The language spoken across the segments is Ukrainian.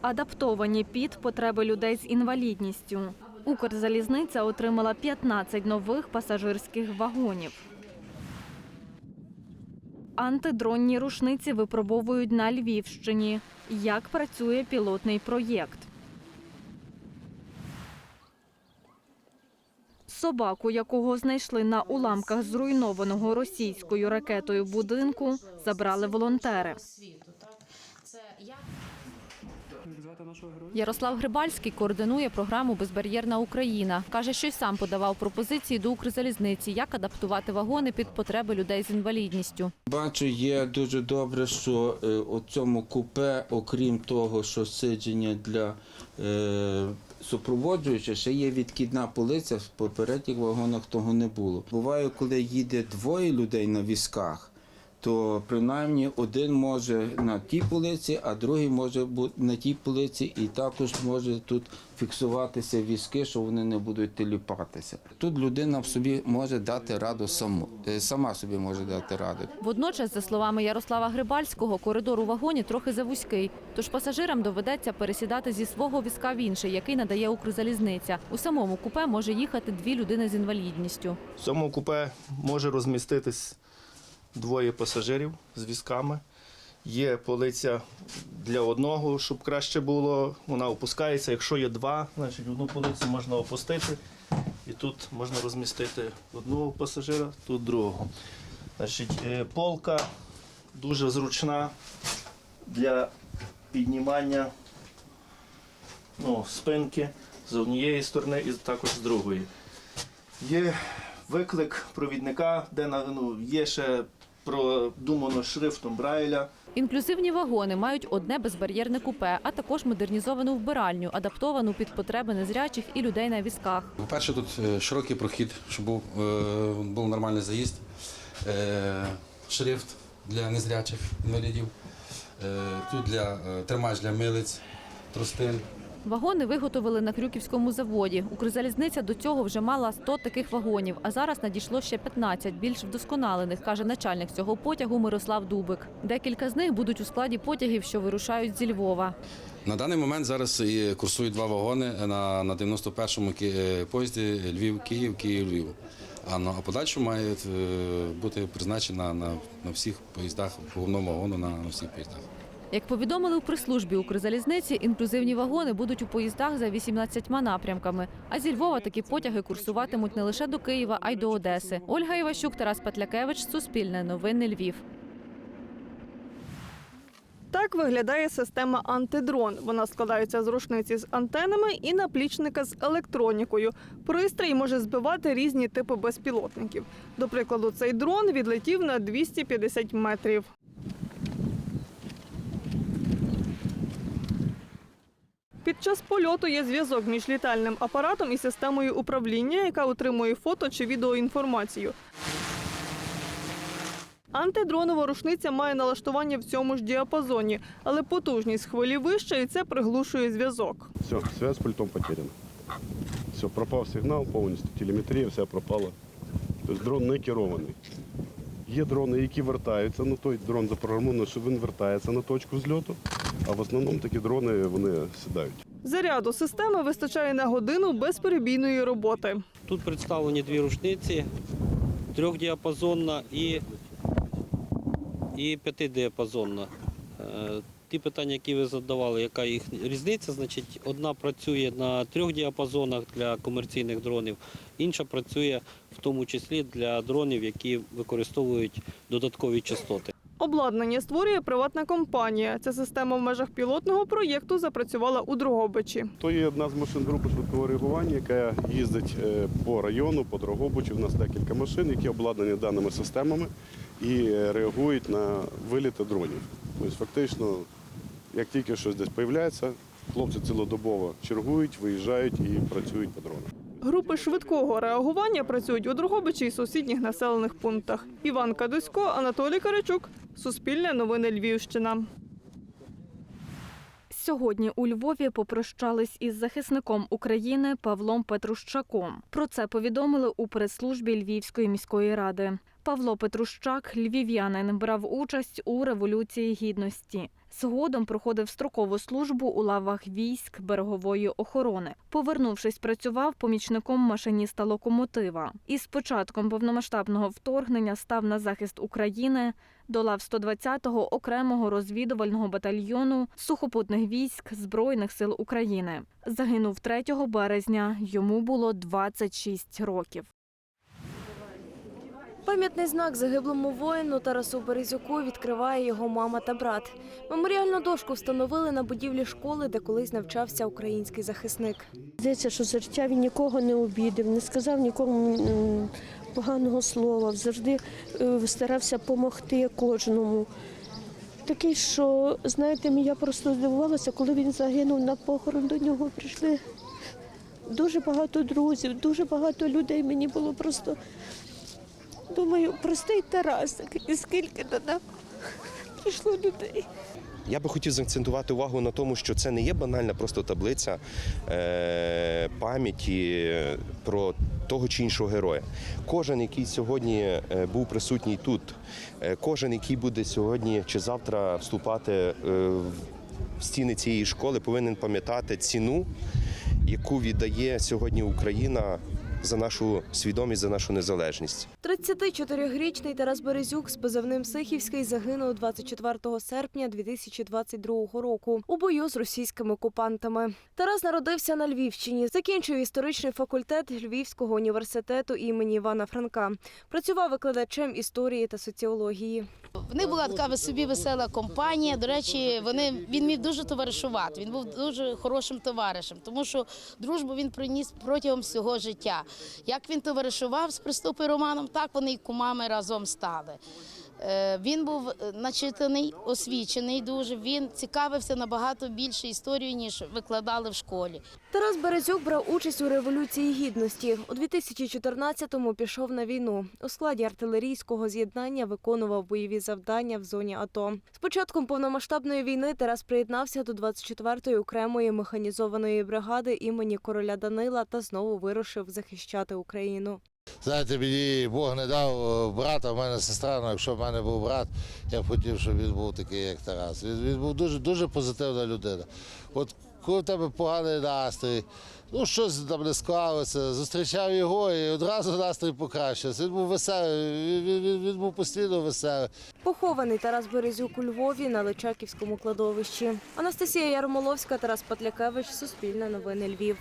адаптовані під потреби людей з інвалідністю. Укрзалізниця отримала 15 нових пасажирських вагонів. Антидронні рушниці випробовують на Львівщині. Як працює пілотний проєкт? Собаку, якого знайшли на уламках зруйнованого російською ракетою будинку, забрали волонтери. Ярослав Грибальський координує програму Безбар'єрна Україна. Каже, що й сам подавав пропозиції до Укрзалізниці, як адаптувати вагони під потреби людей з інвалідністю. Бачу, є дуже добре, що е, у цьому купе, окрім того, що сидження для е, супроводжуючих, ще є відкидна полиця. В попередніх вагонах того не було. Буває, коли їде двоє людей на візках, то принаймні один може на тій полиці, а другий може бути на тій полиці, і також може тут фіксуватися візки, що вони не будуть теліпатися. Тут людина в собі може дати раду саму, е, сама собі може дати раду. Водночас, за словами Ярослава Грибальського, коридор у вагоні трохи завузький, тож пасажирам доведеться пересідати зі свого візка в інший, який надає Укрзалізниця. У самому купе може їхати дві людини з інвалідністю. В цьому купе може розміститись двоє пасажирів з візками. Є полиця для одного, щоб краще було. Вона опускається. Якщо є два, значить одну полицю можна опустити. І тут можна розмістити одного пасажира, тут другого. Значить, е, полка дуже зручна для піднімання ну, спинки з однієї сторони і також з другої. Є виклик провідника, де ну, є ще продумано шрифтом Брайля. Інклюзивні вагони мають одне безбар'єрне купе, а також модернізовану вбиральню, адаптовану під потреби незрячих і людей на візках. По-перше, тут е, широкий прохід, щоб був, е, був нормальний заїзд, Е, шрифт для незрячих інвалідів, Е, тут для е, тримач для милиць, тростин. Вагони виготовили на Крюківському заводі. Укрзалізниця до цього вже мала 100 таких вагонів, а зараз надійшло ще 15, більш вдосконалених, каже начальник цього потягу Мирослав Дубик. Декілька з них будуть у складі потягів, що вирушають зі Львова. На даний момент зараз курсують два вагони на, на 91-му е, поїзді Львів-Київ, Київ-Львів. А на а подальшому має е, бути призначена на, на всіх поїздах, по головному вагону на, на всіх поїздах. Як повідомили у прес-службі Укрзалізниці, інклюзивні вагони будуть у поїздах за 18 напрямками. А зі Львова такі потяги курсуватимуть не лише до Києва, а й до Одеси. Ольга Іващук, Тарас Петлякевич, Суспільне новини Львів. Так виглядає система антидрон. Вона складається з рушниці з антенами і наплічника з електронікою. Пристрій може збивати різні типи безпілотників. До прикладу, цей дрон відлетів на 250 метрів. Під час польоту є зв'язок між літальним апаратом і системою управління, яка отримує фото чи відеоінформацію. Антидронова рушниця має налаштування в цьому ж діапазоні, але потужність хвилі вища і це приглушує зв'язок. Все, связь с пультом потеряна. Все, пропав сигнал повністю, телеметрія вся пропала. Тобто дрон не керований. Є дрони, які вертаються, ну той дрон запрограмований, що він вертається на точку зльоту, а в основному такі дрони вони сідають. Заряду системи вистачає на годину безперебійної роботи. Тут представлені дві рушниці, трьохдіапазонна і, і п'ятидіапазонна. Ті питання, які ви задавали, яка їх різниця, значить, одна працює на трьох діапазонах для комерційних дронів, інша працює в тому числі для дронів, які використовують додаткові частоти. Обладнання створює приватна компанія. Ця система в межах пілотного проєкту запрацювала у Дрогобичі. То є одна з машин групи швидкого реагування, яка їздить е, по району, по Дрогобичу. У нас декілька машин, які обладнані даними системами і е, реагують на виліти дронів. Тобто, фактично, як тільки щось десь з'являється, хлопці цілодобово чергують, виїжджають і працюють по дронах. Групи швидкого реагування працюють у Дрогобичі і сусідніх населених пунктах. Іван Кадусько, Анатолій Карачук, Суспільне новини Львівщина. Сьогодні у Львові попрощались із захисником України Павлом Петрущаком. Про це повідомили у прес-службі Львівської міської ради. Павло Петрущак, львів'янин, брав участь у революції гідності. Згодом проходив строкову службу у лавах військ берегової охорони. Повернувшись, працював помічником машиніста локомотива. І з початком повномасштабного вторгнення став на захист України до лав 120-го окремого розвідувального батальйону сухопутних військ Збройних сил України. Загинув 3 березня. Йому було 26 років. Пам'ятний знак загиблому воїну Тарасу Березюку відкриває його мама та брат. Меморіальну дошку встановили на будівлі школи, де колись навчався український захисник. Здається, що життя він нікого не обідав, не сказав нікому поганого слова, завжди е, старався допомогти кожному. Такий, що, знаєте, я просто здивувалася, коли він загинув на похорон, до нього прийшли дуже багато друзів, дуже багато людей. Мені було просто, думаю, простий Тарасик, і скільки до нас прийшло людей. Я би хотів заакцентувати увагу на тому, що це не є банальна просто таблиця е, пам'яті про того чи іншого героя. Кожен, який сьогодні е, був присутній тут, е, кожен, який буде сьогодні чи завтра вступати в стіни цієї школи, повинен пам'ятати ціну, яку віддає сьогодні Україна за нашу свідомість, за нашу незалежність. 34-річний Тарас Березюк з позивним Сихівський загинув 24 серпня 2022 року у бою з російськими окупантами. Тарас народився на Львівщині, закінчив історичний факультет Львівського університету імені Івана Франка. Працював викладачем історії та соціології. В них була така собі весела компанія. До речі, вони він міг дуже товаришувати. Він був дуже хорошим товаришем, тому що дружбу він приніс протягом всього життя. Як він товаришував з приступи Романом, так вони і кумами разом стали. Е, Він був е, начитаний, освічений дуже. Він цікавився набагато більше історією, ніж викладали в школі. Тарас Березюк брав участь у революції гідності. У 2014-му пішов на війну. У складі артилерійського з'єднання виконував бойові завдання в зоні АТО. З початком повномасштабної війни Тарас приєднався до 24-ї окремої механізованої бригади імені короля Данила та знову вирушив захищати Україну. Знаєте, мені Бог не дав е, брата, в мене сестра, але якщо в мене був брат, я б хотів, щоб він був такий, як Тарас. Він, він був дуже, дуже позитивна людина. От коли в тебе поганий настрій, ну щось там не склалося, зустрічав його і одразу настрій покращився. Він був веселий, він, він, він був постійно веселий. Похований Тарас Березюк у Львові на Личаківському кладовищі. Анастасія Ярмоловська, Тарас Патлякевич, Суспільне новини Львів.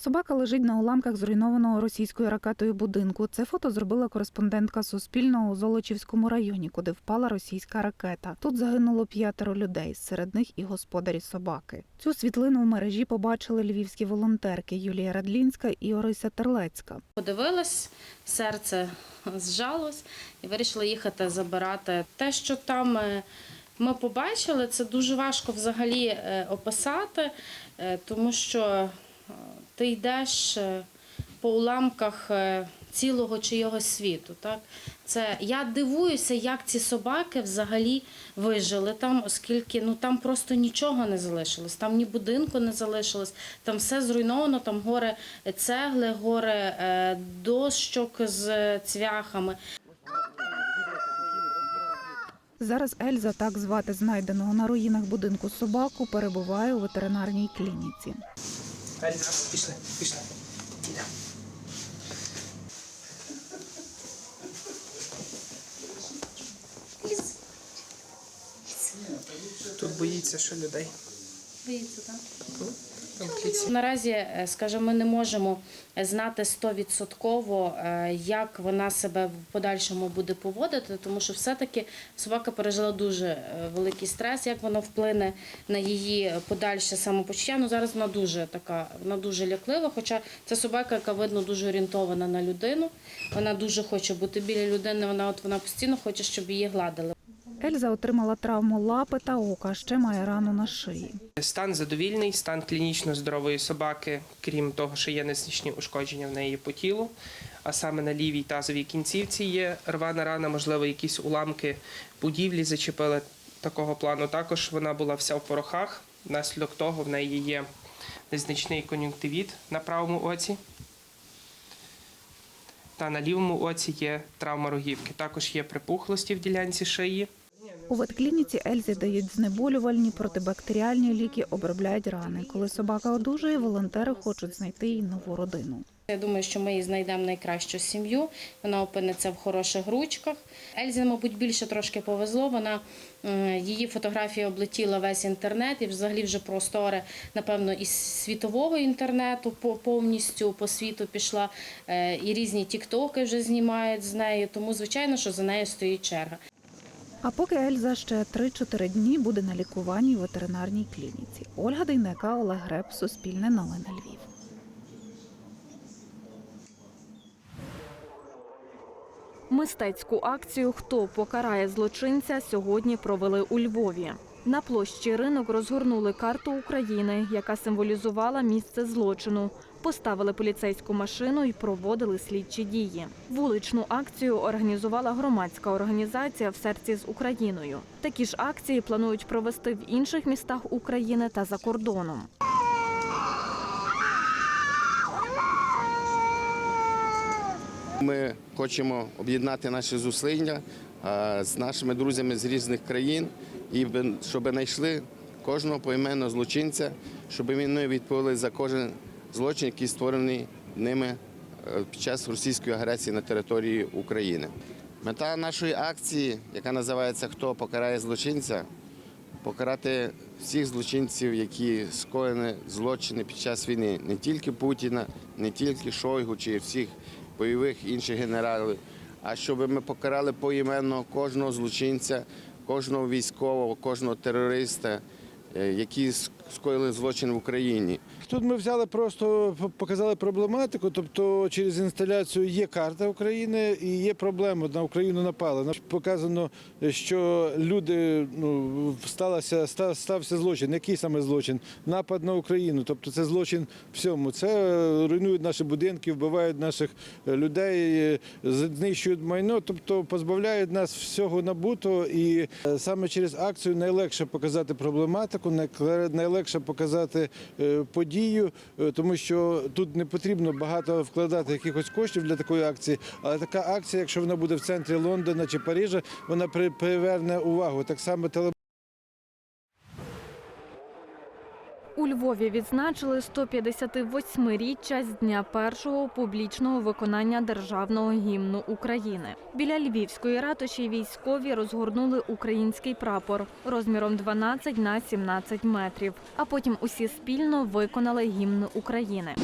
Собака лежить на уламках зруйнованого російською ракетою будинку. Це фото зробила кореспондентка Суспільного у Золочівському районі, куди впала російська ракета. Тут загинуло п'ятеро людей, серед них і господарі собаки. Цю світлину в мережі побачили львівські волонтерки Юлія Радлінська і Орися Терлецька. Подивилась, серце зжалось і вирішила їхати забирати. Те, що там е, ми побачили, це дуже важко взагалі е, описати, е, тому що ти йдеш е, по уламках е, цілого чийогось світу. Так? Це, я дивуюся, як ці собаки взагалі вижили там, оскільки ну, там просто нічого не залишилось, там ні будинку не залишилось, там все зруйновано, там горе цегли, горе е, дощок з цвяхами. Зараз Ельза, так звати знайденого на руїнах будинку собаку, перебуває у ветеринарній клініці. Пішли, пішли. Йдемо. Тут боїться, що людей. Боїться, так? Наразі, е, скажімо, ми не можемо знати стовідсотково, е, як вона себе в подальшому буде поводити, тому що все-таки собака пережила дуже е, великий стрес, як воно вплине на її подальше самопочуття. Ну зараз вона дуже така, вона дуже ляклива, хоча це собака, яка видно дуже орієнтована на людину. Вона дуже хоче бути біля людини. Вона от вона постійно хоче, щоб її гладили. Ельза отримала травму лапи та ока, ще має рану на шиї. Стан задовільний, стан клінічно здорової собаки, крім того, що є незначні ушкодження в неї по тілу. А саме на лівій тазовій кінцівці є рвана рана, можливо, якісь уламки будівлі зачепили такого плану. Також вона була вся в порохах. Внаслідок того в неї є незначний кон'юнктивіт на правому оці. Та на лівому оці є травма рогівки. Також є припухлості в ділянці шиї. У ветклініці Ельзі дають знеболювальні, протибактеріальні ліки, обробляють рани. Коли собака одужує, волонтери хочуть знайти їй нову родину. Я думаю, що ми їй знайдемо найкращу сім'ю. Вона опиниться в хороших ручках. Ельзі, мабуть, більше трошки повезло. Вона її фотографія облетіла весь інтернет і взагалі вже простори, напевно, із світового інтернету по- повністю по світу пішла. Е, І різні тіктоки вже знімають з нею. Тому, звичайно, що за нею стоїть черга. А поки Ельза ще 3-4 дні буде на лікуванні в ветеринарній клініці. Ольга Дейнека, Олег Греб, Суспільне новини Львів. Мистецьку акцію Хто покарає злочинця сьогодні провели у Львові. На площі ринок розгорнули карту України, яка символізувала місце злочину. Поставили поліцейську машину і проводили слідчі дії. Вуличну акцію організувала громадська організація в серці з Україною. Такі ж акції планують провести в інших містах України та за кордоном. Ми хочемо об'єднати наші зусилля з нашими друзями з різних країн і щоб знайшли кожного поіменно злочинця, щоб вони відповіли за кожен злочин, який створений ними е, під час російської агресії на території України. Мета нашої акції, яка називається Хто покарає злочинця, покарати всіх злочинців, які скоєні злочини під час війни, не тільки Путіна, не тільки Шойгу чи всіх бойових інших генералів, а щоб ми покарали поіменно кожного злочинця, кожного військового, кожного терориста, які скоїли злочин в Україні. Тут ми взяли просто показали проблематику. Тобто через інсталяцію є карта України і є проблеми. На Україну напали. Нам Показано, що люди ну сталося стався злочин. Який саме злочин? Напад на Україну. Тобто це злочин всьому. Це е, руйнують наші будинки, вбивають наших е, людей, е, знищують майно, тобто позбавляють нас всього набутого. І е, саме через акцію найлегше показати проблематику, найкле- найлегше показати е, подію, е, тому що тут не потрібно багато вкладати якихось коштів для такої акції. Але така акція, якщо вона буде в центрі Лондона чи Парижа, вона приверне увагу. Так само телебачення. Львові відзначили 158-річчя з дня першого публічного виконання державного гімну України. Біля львівської ратуші військові розгорнули український прапор розміром 12 на 17 метрів. А потім усі спільно виконали гімн України.